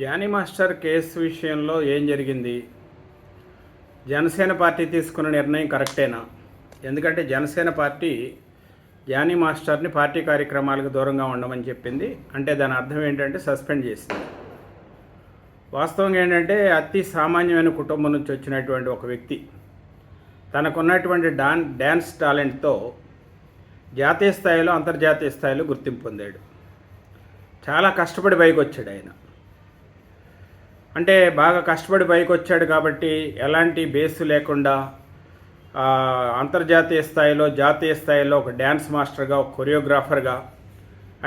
Johnny master case విషయంలో ఏం జరిగింది? జనసేన పార్టీ తీసుకున్న నిర్ణయం కరెక్టేనా? ఎందుకంటే జనసేన పార్టీ జానీ మాస్టర్ని పార్టీ కార్యక్రమాలకు దూరంగా ఉండమని చెప్పింది. అంటే దాని అర్థం ఏంటంటే సస్పెండ్ చేసింది. వాస్తవంగా ఏంటంటే అతి సామాన్యమైన కుటుంబం నుంచి వచ్చినటువంటి ఒక వ్యక్తి తనకున్నటువంటి డాన్ డ్యాన్స్ టాలెంట్తో జాతీయ స్థాయిలో అంతర్జాతీయ స్థాయిలో గుర్తింపు పొందాడు. చాలా కష్టపడి పైకి వచ్చాడు ఆయన. అంటే బాగా కష్టపడి పైకి వచ్చాడు కాబట్టి ఎలాంటి బేస్ లేకుండా అంతర్జాతీయ స్థాయిలో జాతీయ స్థాయిలో ఒక డ్యాన్స్ మాస్టర్గా ఒక కొరియోగ్రాఫర్గా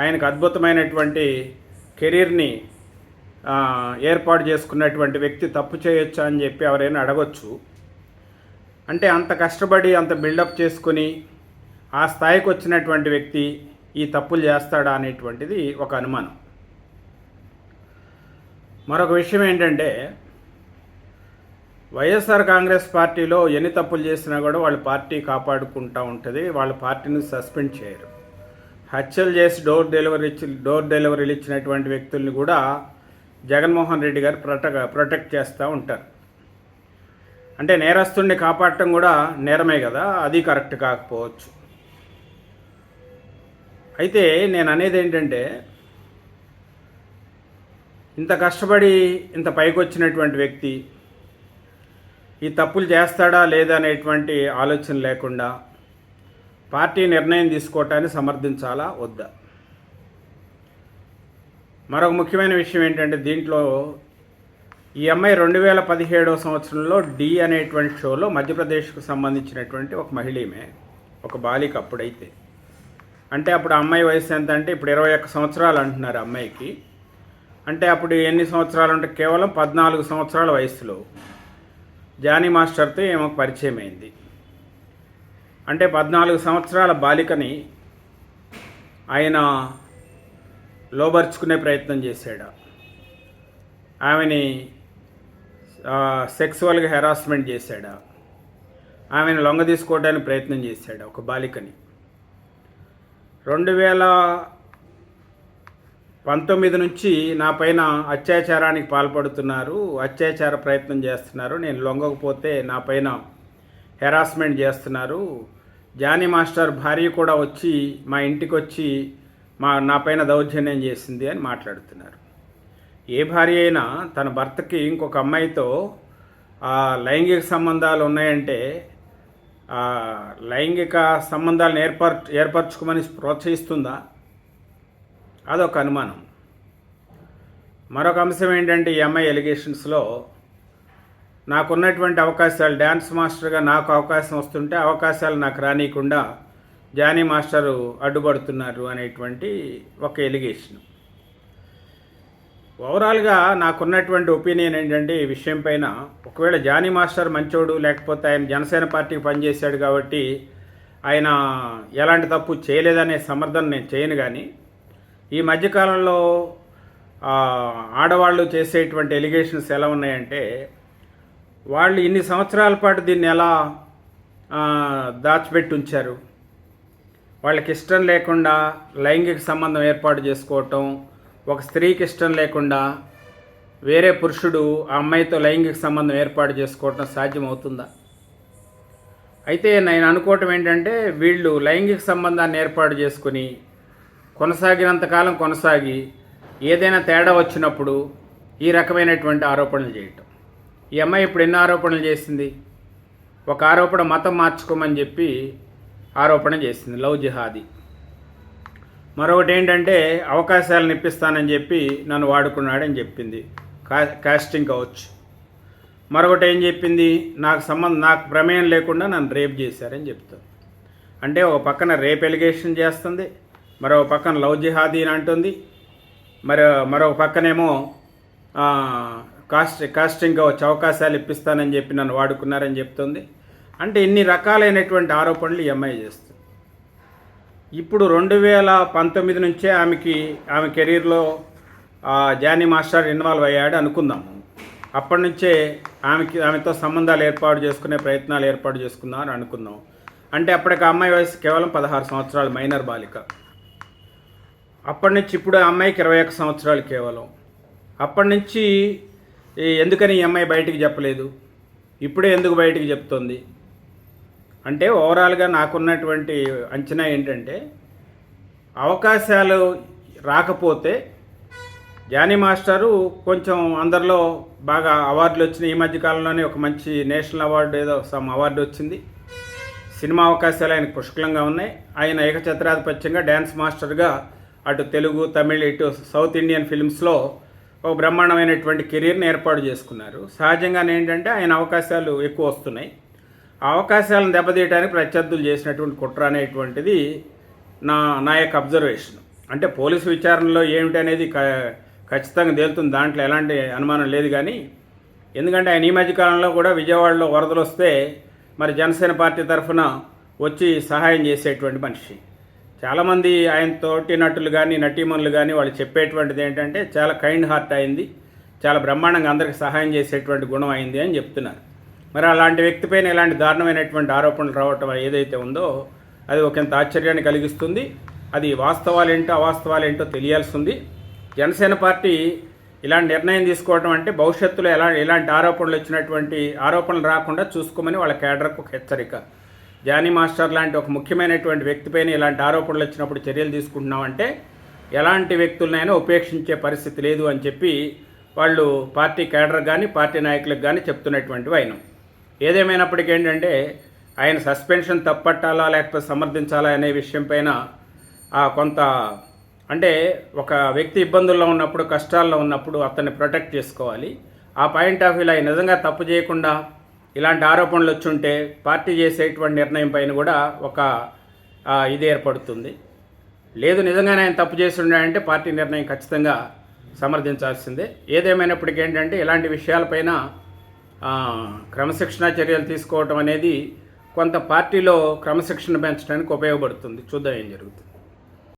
ఆయనకు అద్భుతమైనటువంటి కెరీర్ని ఏర్పాటు చేసుకున్నటువంటి వ్యక్తి తప్పు చేయొచ్చా అని చెప్పి ఎవరైనా అడగొచ్చు. అంటే అంత కష్టపడి అంత బిల్డప్ చేసుకుని ఆ స్థాయికి వచ్చినటువంటి వ్యక్తి ఈ తప్పులు చేస్తాడా అనేటువంటిది ఒక అనుమానం. మరొక విషయం ఏంటంటే వైఎస్ఆర్ కాంగ్రెస్ పార్టీలో ఎన్ని తప్పులు చేసినా కూడా వాళ్ళ పార్టీ కాపాడుకుంటూ ఉంటుంది వాళ్ళ పార్టీని సస్పెండ్ చేయరు. హత్యలు చేసి డోర్ డెలివరీ ఇచ్చి డోర్ డెలివరీలు ఇచ్చినటువంటి వ్యక్తుల్ని కూడా జగన్మోహన్ రెడ్డి గారు ప్రొటెక్ ప్రొటెక్ట్ చేస్తూ ఉంటారు. అంటే నేరస్తుడిని కాపాడటం కూడా నేరమే కదా అది కరెక్ట్ కాకపోవచ్చు. అయితే నేను అనేది ఏంటంటే ఇంత కష్టపడి ఇంత పైకి వచ్చినటువంటి వ్యక్తి ఈ తప్పులు చేస్తాడా లేదా అనేటువంటి ఆలోచన లేకుండా పార్టీ నిర్ణయం తీసుకోవటాన్ని సమర్థించాలా? వద్దా? మరొక ముఖ్యమైన విషయం ఏంటంటే దీంట్లో ఈ అమ్మాయి రెండు వేల పదిహేడవ సంవత్సరంలో డి అనేటువంటి షోలో మధ్యప్రదేశ్కు సంబంధించినటువంటి ఒక మహిళమే ఒక బాలిక అప్పుడైతే. అంటే అప్పుడు అమ్మాయి వయసు ఎంత అంటే ఇప్పుడు ఇరవై ఒక్క సంవత్సరాలు అంటున్నారు అమ్మాయికి. అంటే అప్పుడు ఎన్ని సంవత్సరాలు అంటే కేవలం పద్నాలుగు సంవత్సరాల వయసులో జానీ మాస్టర్తో ఏమో పరిచయం అయింది అంటే పద్నాలుగు సంవత్సరాల బాలికని ఆయన లోబర్చుకునే ప్రయత్నం చేశాడు. ఆమెని సెక్సువల్గా హెరాస్మెంట్ చేశాడు. ఆమెను లొంగ తీసుకోవడానికి ప్రయత్నం చేశాడు ఒక బాలికని. రెండు వేల పంతొమ్మిది నుంచి నా పైన అత్యాచారానికి పాల్పడుతున్నారు. అత్యాచార ప్రయత్నం చేస్తున్నారు. నేను లొంగకపోతే నా పైన హెరాస్మెంట్ చేస్తున్నారు. జానీ మాస్టర్ భార్య కూడా వచ్చి మా ఇంటికి వచ్చి మా నా పైన దౌర్జన్యం చేసింది అని మాట్లాడుతున్నారు. ఏ భార్య అయినా తన భర్తకి ఇంకొక అమ్మాయితో లైంగిక సంబంధాలు ఉన్నాయంటే లైంగిక సంబంధాలను ఏర్పర్ ఏర్పరచుకోమని ప్రోత్సహిస్తుందా? అదొక అనుమానం. మరొక అంశం ఏంటంటే ఈ అమ్మాయి ఎలిగేషన్స్లో నాకున్నటువంటి అవకాశాలు డ్యాన్స్ మాస్టర్గా నాకు అవకాశం వస్తుంటే అవకాశాలు నాకు రానియకుండా జానీ మాస్టరు అడ్డుపడుతున్నారు అనేటువంటి ఒక ఎలిగేషన్ ఓవరాల్గా నాకున్నటువంటి ఒపీనియన్ ఏంటంటే ఈ విషయం పైన ఒకవేళ జానీ మాస్టర్ మంచోడు లేకపోతే ఆయన జనసేన పార్టీకి పనిచేశాడు కాబట్టి ఆయన ఎలాంటి తప్పు చేయలేదనే సమర్థన నేను చేయను కానీ ఈ మధ్యకాలంలో ఆడవాళ్ళు చేసేటువంటి ఎలిగేషన్స్ ఎలా ఉన్నాయంటే వాళ్ళు ఇన్ని సంవత్సరాల పాటు దీన్ని ఎలా దాచిపెట్టి ఉంచారు. వాళ్ళకి ఇష్టం లేకుండా లైంగిక సంబంధం ఏర్పాటు చేసుకోవటం ఒక స్త్రీకి ఇష్టం లేకుండా వేరే పురుషుడు ఆ అమ్మాయితో లైంగిక సంబంధం ఏర్పాటు చేసుకోవటం సాధ్యమవుతుందా? అయితే నేను అనుకోవటం ఏంటంటే వీళ్ళు లైంగిక సంబంధాన్ని ఏర్పాటు చేసుకుని కొనసాగినంతకాలం కొనసాగి ఏదైనా తేడా వచ్చినప్పుడు ఈ రకమైనటువంటి ఆరోపణలు చేయటం. ఈ అమ్మాయి ఇప్పుడు ఎన్ని ఆరోపణలు చేసింది? ఒక ఆరోపణ మతం మార్చుకోమని చెప్పి ఆరోపణ చేసింది లవ్ జిహాది. మరొకటి ఏంటంటే అవకాశాలను ఇప్పిస్తానని చెప్పి నన్ను వాడుకున్నాడని చెప్పింది కా కాస్టింగ్ కౌచ్ మరొకటి ఏం చెప్పింది? నాకు సంబంధం నాకు ప్రమేయం లేకుండా నన్ను రేప్ చేశారని చెప్తుంది. అంటే ఒక పక్కన రేప్ ఎలిగేషన్ చేస్తుంది మరో పక్కన లవ్ జిహాదీ అని అంటుంది. మరి మరో పక్కనేమో కాస్ట్ కాస్టింగ్ వచ్చే అవకాశాలు ఇప్పిస్తానని చెప్పి నన్ను వాడుకున్నారని చెప్తుంది. అంటే ఇన్ని రకాలైనటువంటి ఆరోపణలు ఎంఐ చేస్తుంది. ఇప్పుడు రెండు వేల పంతొమ్మిది నుంచే ఆమెకి ఆమె కెరీర్లో జానీ మాస్టర్ ఇన్వాల్వ్ అయ్యాడు అనుకుందాము అప్పటి నుంచే ఆమెకి ఆమెతో సంబంధాలు ఏర్పాటు చేసుకునే ప్రయత్నాలు ఏర్పాటు చేసుకుందాం అని అనుకుందాం. అంటే అప్పటికి అమ్మాయి వయసు కేవలం పదహారు సంవత్సరాలు మైనర్ బాలిక. అప్పటి నుంచి ఇప్పుడు ఆ అమ్మాయికి ఇరవై ఒక్క సంవత్సరాలు కేవలం. అప్పటి నుంచి ఎందుకని ఈ అమ్మాయి బయటికి చెప్పలేదు? ఇప్పుడే ఎందుకు బయటికి చెప్తుంది? అంటే ఓవరాల్గా నాకున్నటువంటి అంచనా ఏంటంటే అవకాశాలు రాకపోతే జానీ మాస్టరు కొంచెం అందరిలో బాగా అవార్డులు వచ్చినాయి. ఈ మధ్య కాలంలోనే ఒక మంచి నేషనల్ అవార్డు ఏదో సమ్ అవార్డు వచ్చింది. సినిమా అవకాశాలు ఆయనకు పుష్కలంగా ఉన్నాయి. ఆయన ఏకఛత్రాధిపత్యంగా డ్యాన్స్ మాస్టర్గా అటు తెలుగు తమిళ్ ఇటు సౌత్ ఇండియన్ ఫిల్మ్స్లో ఒక బ్రహ్మాండమైనటువంటి కెరీర్ని ఏర్పాటు చేసుకున్నారు. సహజంగానే ఏంటంటే ఆయన అవకాశాలు ఎక్కువ వస్తున్నాయి. ఆ అవకాశాలను దెబ్బతీయడానికి ప్రత్యర్థులు చేసినటువంటి కుట్ర అనేటువంటిది నా నా యొక్క అబ్జర్వేషన్ అంటే పోలీసు విచారణలో ఏమిటి అనేది క- ఖచ్చితంగా తేలుతుంది. దాంట్లో ఎలాంటి అనుమానం లేదు కానీ ఎందుకంటే ఆయన ఈ మధ్యకాలంలో కూడా విజయవాడలో వరదలు వస్తే మరి జనసేన పార్టీ తరఫున వచ్చి సహాయం చేసేటువంటి మనిషి. చాలామంది ఆయన తోటి నటులు కానీ నటీమణులు కానీ వాళ్ళు చెప్పేటువంటిది ఏంటంటే చాలా కైండ్ హార్ట్ అయింది. చాలా బ్రహ్మాండంగా అందరికి సహాయం చేసేటువంటి గుణం అయింది అని చెప్తున్నారు. మరి అలాంటి వ్యక్తిపైన ఇలాంటి దారుణమైనటువంటి ఆరోపణలు రావటం ఏదైతే ఉందో అది ఒకంత ఆశ్చర్యాన్ని కలిగిస్తుంది. అది వాస్తవాలేంటో అవాస్తవాలేంటో తెలియాల్సి ఉంది జనసేన పార్టీ ఇలాంటి నిర్ణయం తీసుకోవడం అంటే భవిష్యత్తులో ఎలా ఎలాంటి ఆరోపణలు వచ్చినటువంటి ఆరోపణలు రాకుండా చూసుకోమని వాళ్ళ కేడర్కు ఒక హెచ్చరిక. జానీ మాస్టర్ లాంటి ఒక ముఖ్యమైనటువంటి వ్యక్తిపైన ఇలాంటి ఆరోపణలు వచ్చినప్పుడు చర్యలు తీసుకుంటున్నామంటే ఎలాంటి వ్యక్తులనైనా ఉపేక్షించే పరిస్థితి లేదు అని చెప్పి వాళ్ళు పార్టీ కేడర్ కానీ పార్టీ నాయకులకు కానీ చెప్తున్నటువంటి ఆయన ఏదేమైనప్పటికీ ఏంటంటే ఆయన సస్పెన్షన్ తప్పట్టాలా లేకపోతే సమర్థించాలా అనే విషయంపైన కొంత అంటే ఒక వ్యక్తి ఇబ్బందుల్లో ఉన్నప్పుడు కష్టాల్లో ఉన్నప్పుడు అతన్ని ప్రొటెక్ట్ చేసుకోవాలి. ఆ పాయింట్ ఆఫ్ వ్యూలో ఆయన నిజంగా తప్పు చేయకుండా ఇలాంటి ఆరోపణలు వచ్చుంటే పార్టీ చేసేటువంటి నిర్ణయం పైన కూడా ఒక ఇది ఏర్పడుతుంది. లేదు నిజంగానే ఆయన తప్పు చేసి పార్టీ నిర్ణయం ఖచ్చితంగా సమర్థించాల్సిందే. ఏదేమైనప్పటికీ ఏంటంటే ఇలాంటి విషయాలపైన క్రమశిక్షణా చర్యలు తీసుకోవటం అనేది కొంత పార్టీలో క్రమశిక్షణ పెంచడానికి ఉపయోగపడుతుంది. చూద్దాం ఏం జరుగుతుంది.